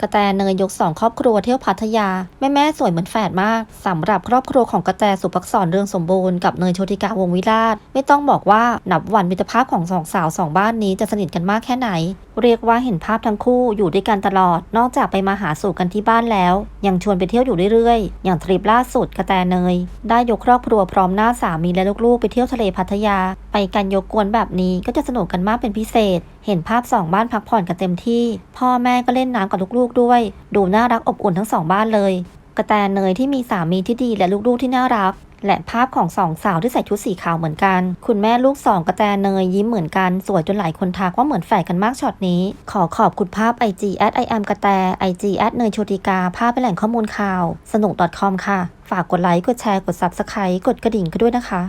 กระแตเนยยกสองครอบครัวเที่ยวพัทยา แม่แม่สวยเหมือนแฝดมากสำหรับครอบครัวของกระแตสุภักษรเรืองสมบูรณ์กับเนยโชติกาวงวิราช ไม่ต้องบอกว่านับวันมิตรภาพของสองสาวสองบ้านนี้จะสนิทกันมากแค่ไหน เรียกว่าเห็นภาพทั้งคู่อยู่ด้วยกันตลอด นอกจากไปมาหาสู่กันที่บ้านแล้ว ยังชวนไปเที่ยวอยู่เรื่อยๆ อย่างทริปล่าสุดกระแตเนย ได้ยกครอบครัวพร้อมหน้าสามีและลูกๆ ไปเที่ยวทะเลพัทยา ไปกันยกกวนแบบนี้ก็จะสนุกกันมากเป็นพิเศษ เห็นภาพสองบ้านพักผ่อนกันเต็มที่ พ่อแม่ก็เล่นน้ำกับลูกๆด้วย ดูน่ารักอบอุ่นทั้งสองบ้านเลย กระแตเนยที่มีสามีที่ดีและลูกๆที่น่ารัก และภาพของสองสาวที่ใส่ชุดสีขาวเหมือนกัน คุณแม่ลูกสองกระแตเนยยิ้มเหมือนกันสวยจนหลายคนทักว่าเหมือนแฝดกันมากช็อตนี้ ขอขอบคุณภาพ IG at i am กระแต IG at เนยโชติกา ภาพเป็นแหล่งข้อมูลข่าว สนุก .com ค่ะ ฝากกดไลค์กดแชร์กด Subscribe กดกระดิ่งกันด้วยนะคะ